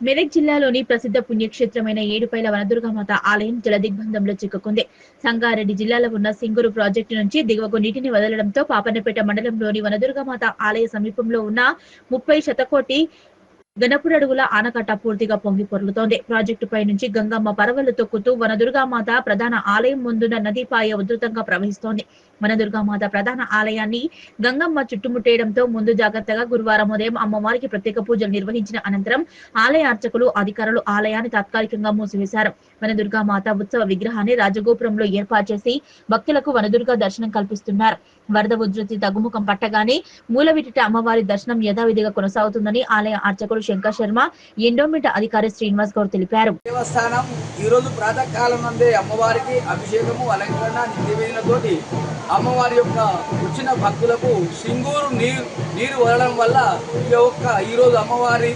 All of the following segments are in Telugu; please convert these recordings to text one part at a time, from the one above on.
మెదక్ జిల్లాలోని ప్రసిద్ధ పుణ్యక్షేత్రమైన ఏడుపైల వనదుర్గామాత ఆలయం జలదిగ్బంధంలో చిక్కుకుంది. సంగారెడ్డి జిల్లాలో ఉన్న సింగూరు ప్రాజెక్టు నుంచి దిగువకు నీటిని వదలడంతో పాపన్నపేట మండలంలోని వనదుర్గామాత ఆలయ సమీపంలో ఉన్న ముప్పై శతకోటి గణపురడుగుల ఆనకట్ట పూర్తిగా పొంగి పొర్లుతోంది. ప్రాజెక్టుపై నుంచి గంగమ్మ పరవలు తొక్కుతూ వనదుర్గామాత ప్రధాన ఆలయం ముందున్న నదిపాయ ఉధృతంగా ప్రవహిస్తోంది. వనదుర్గామాత ప్రధాన ఆలయాన్ని గంగమ్మ చుట్టుముట్టేయడంతో ముందు జాగ్రత్తగా గురువారం ఉదయం అమ్మవారికి ప్రత్యేక పూజలు నిర్వహించిన అనంతరం ఆలయ అర్చకులు అధికారులు ఆలయాన్ని తాత్కాలికంగా మూసివేశారు. వనదుర్గామాత ఉత్సవ విగ్రహాన్ని రాజగోపురంలో ఏర్పాటు చేసి భక్తులకు వనదుర్గ దర్శనం కల్పిస్తున్నారు. వరద ఉధృతి తగ్గుముఖం పట్టగానే మూలవిటిట అమ్మవారి దర్శనం యథావిధిగా కొనసాగుతుందని ఆలయ అర్చకులు శంకర్ శర్మ ఎండోమెంట్ అధికారి శ్రీనివాస్ గౌడ్ తెలిపారు. దేవస్థానం ఈ రోజు ప్రాతకాలం నుండి అమ్మవారికి అభిషేకము అలంకరణ నిత్యవేదనతోటి అమ్మవారి యొక్క వచ్చిన భక్తులకు సింగూరు నీరు నీరు వదలడం వల్ల ఈ యొక్క ఈరోజు అమ్మవారి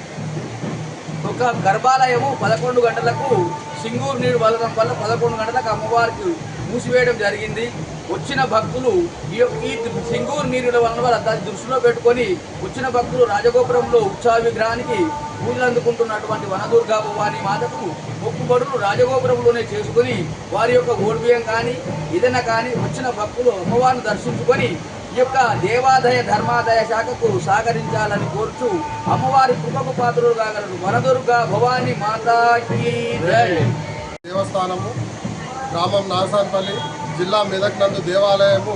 ఒక గర్భాలయము పదకొండు గంటలకు సింగూరు నీరు వదలడం వల్ల పదకొండు గంటలకు అమ్మవారికి మూసివేయడం జరిగింది. వచ్చిన భక్తులు ఈ యొక్క ఈ సింగూరు నీరుల వలన దాన్ని దృష్టిలో పెట్టుకొని వచ్చిన భక్తులు రాజగోపురంలో ఉత్సవ విగ్రహానికి పూజలు అందుకుంటున్నటువంటి వనదుర్గా భవాని మాతకు మొక్కుబడులు రాజగోపురంలోనే చేసుకుని వారి యొక్క ఓడిబియ్యం కానీ ఏదైనా కానీ వచ్చిన భక్తులు అమ్మవారిని దర్శించుకొని ఈ యొక్క దేవాదాయ ధర్మాదాయ శాఖకు సహకరించాలని కోరుచు అమ్మవారి కృపకు పాత్రులు కాగలరు వనదుర్గా భవాని మాతా దేవస్థానము గ్రామం నాగసాన్పల్లి జిల్లా మెదక్ నందు దేవాలయము.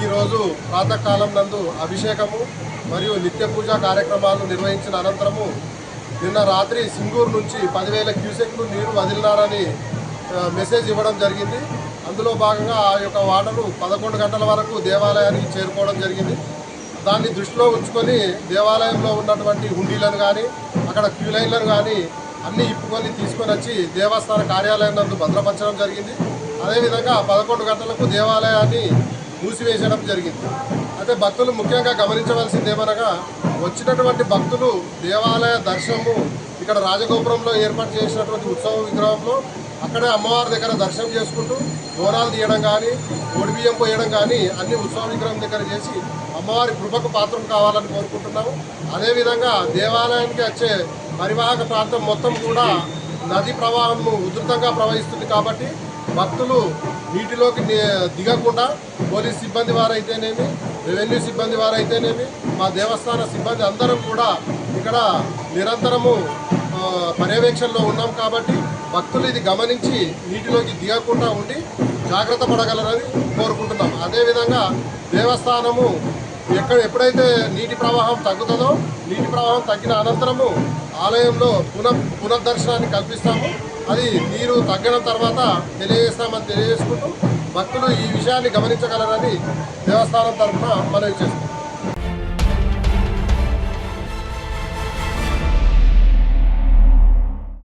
ఈరోజు ప్రాతకాలం నందు అభిషేకము మరియు నిత్య పూజా కార్యక్రమాలు నిర్వహించిన అనంతరము నిన్న రాత్రి సింగూరు నుంచి పదివేల క్యూసెక్లు నీరు వదిలినారని మెసేజ్ ఇవ్వడం జరిగింది. అందులో భాగంగా ఆ యొక్క వాటరు పదకొండు గంటల వరకు దేవాలయానికి చేరుకోవడం జరిగింది. దాన్ని దృష్టిలో ఉంచుకొని దేవాలయంలో ఉన్నటువంటి హుండీలను కానీ అక్కడ క్యూ లైన్లను కానీ అన్ని ఇప్పుకొని తీసుకొని వచ్చి దేవస్థాన కార్యాలయం నందు భద్రపరచడం జరిగింది. అదేవిధంగా పదకొండు గంటలకు దేవాలయాన్ని మూసివేయడం జరిగింది. అయితే భక్తులు ముఖ్యంగా గమనించవలసింది ఏమనగా వచ్చినటువంటి భక్తులు దేవాలయ దర్శనము ఇక్కడ రాజగోపురంలో ఏర్పాటు చేసినటువంటి ఉత్సవ విగ్రహంలో అక్కడే అమ్మవారి దగ్గర దర్శనం చేసుకుంటూ బోనాలు తీయడం కానీ ఒడిబియ్యం పోయడం కానీ అన్ని ఉత్సవ విగ్రహం దగ్గర చేసి అమ్మవారి కృపకు పాత్రం కావాలని కోరుకుంటున్నాము. అదేవిధంగా దేవాలయానికి వచ్చే పరివాహక ప్రాంతం మొత్తం కూడా నది ప్రవాహం ఉధృతంగా ప్రవహిస్తుంది కాబట్టి భక్తులు నీటిలోకి దిగకుండా పోలీస్ సిబ్బంది వారైతేనేమి రెవెన్యూ సిబ్బంది వారైతేనేమి మా దేవస్థాన సిబ్బంది అందరం కూడా ఇక్కడ నిరంతరము పర్యవేక్షణలో ఉన్నాం కాబట్టి భక్తులు ఇది గమనించి నీటిలోకి దిగకుండా ఉండి జాగ్రత్త పడగలరని కోరుకుంటున్నాం. అదేవిధంగా దేవస్థానము ఎక్కడ ఎప్పుడైతే నీటి ప్రవాహం తగ్గుతుందో నీటి ప్రవాహం తగ్గిన అనంతరము ఆలయంలో పునః పునర్దర్శనాన్ని కల్పిస్తాము. అది నీరు తగ్గడం తర్వాత తెలియజేస్తామని తెలియజేసుకుంటూ భక్తులు ఈ విషయాన్ని గమనించగలరని దేవస్థానం తరఫున మనవి చేస్తున్నాం.